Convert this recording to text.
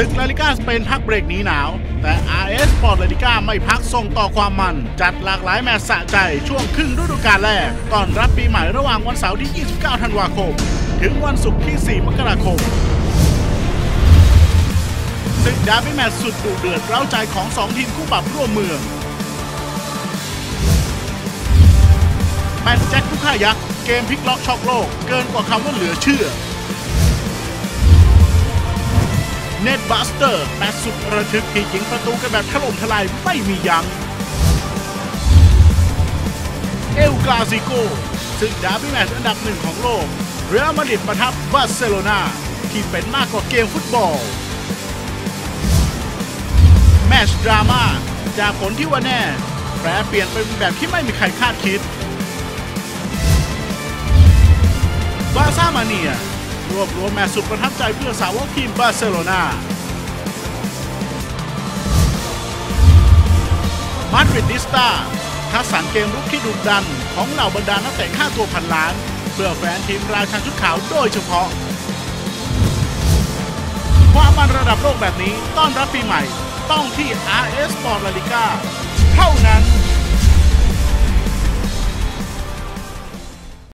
ศึกลาลิก้าสเปนพักเบรกหนีหนาว แต่ RS สปอร์ตลาลิก้าไม่พักส่งต่อความมัน จัดหลากหลายแมตช์สะใจช่วงครึ่งฤดูกาลแรกก่อนรับปีใหม่ระหว่างวันเสาร์ที่ 29 ธันวาคม ถึงวันศุกร์ที่ 4 มกราคมศึกดาร์บี้แมตช์สุดดุเดือดเร้าใจของ 2 ทีมคู่ปรับร่วมเมืองแมตช์แจ็คผู้ฆ่ายักษ์เกมพลิกล็อกช็อกโลก เกินกว่าคำว่าเหลือเชื่อ เน็ตบัสเตอร์แมตช์สุดระทึกที่ยิงประตูกันแบบถล่มทลายไม่มียัง้งเอลกาซิโกซึ่งดาร์บี้แมตช์อันดับหนึ่งของโลกเรอัลมาดริดประทับบาร์เซโลนาที่เป็นมากกว่าเกมฟุตบอล แมตช์ดราม่าจากผลที่ว่าแน่แปรเปลี่ยนเป็นแบบที่ไม่มีใครคาดคิดบาซ่ามาเนีย รวบรวมแมตช์สุดประทับใจเพื่อสาวกทีมบาร์เซโลนามาดริดดิสตาทักษะเกมรุกที่ดุดัน ของเหล่าบรรดานักเตะค่าตัวพันล้าน เพื่อแฟนทีมราชันชุดขาวโดยเฉพาะ ความมันระดับโลกแบบนี้ต้อนรับปีใหม่ ต้องที่ RS Sport La Liga เท่า